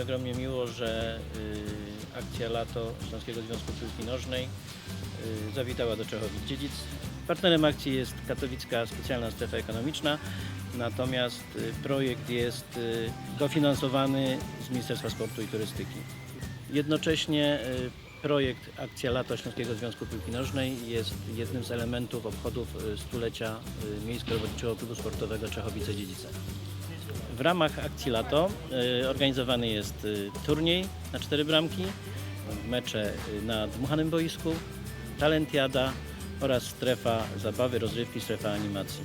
Mi ogromnie miło, że y, akcja Lato Śląskiego Związku Piłki Nożnej y, zawitała do Czechowic-Dziedzic. Partnerem akcji jest Katowicka Specjalna Strefa Ekonomiczna, natomiast y, projekt jest y, dofinansowany z Ministerstwa Sportu i Turystyki. Jednocześnie y, projekt Akcja Lato Śląskiego Związku Piłki Nożnej jest jednym z elementów obchodów y, stulecia y, Miejsko-Robotniczego Klubu Sportowego Czechowice-Dziedzice. W ramach akcji Lato y, organizowany jest y, turniej na cztery bramki, mecze y, na dmuchanym boisku, talentiada oraz strefa zabawy, rozrywki, strefa animacji.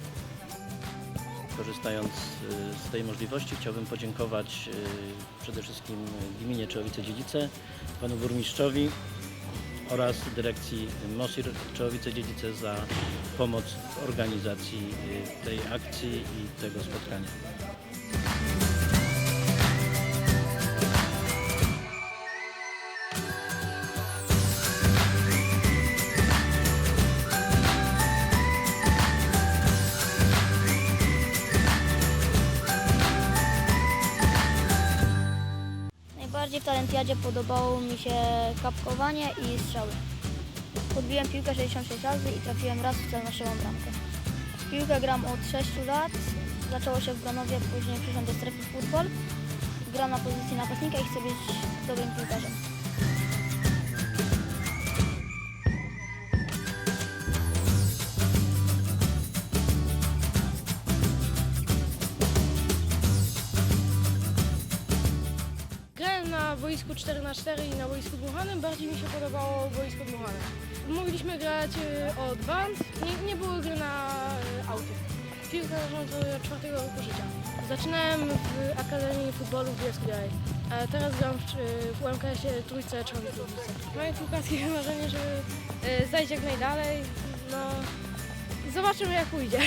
Korzystając z tej możliwości chciałbym podziękować przede wszystkim gminie Czechowice-Dziedzice, panu burmistrzowi oraz dyrekcji MOSIR Czechowice-Dziedzice za pomoc w organizacji y, tej akcji i tego spotkania. Najbardziej w talentiadzie podobało mi się kapkowanie i strzały. Podbiłem piłkę 66 razy i trafiłem raz w cel na naszą bramkę. Piłkę gram od 6 lat. Zaczęło się w Gronowie, później przyszedłem do strefy futbol. Gram na pozycji napastnika i chcę być dobrym piłkarzem. Na boisku 4x4 i na boisku dmuchanym. Bardziej mi się podobało boisko dmuchane. Mogliśmy grać y, od band, nie, nie było gry na. Piłkę nożną to od czwartego roku życia. Zaczynałem w Akademii Futbolu w Bielsku Białej. A teraz gram w, y, w UMKS-ie Trójce Człowiek Moje piłkarskie marzenie, żeby zajść jak najdalej. No, zobaczymy jak pójdzie.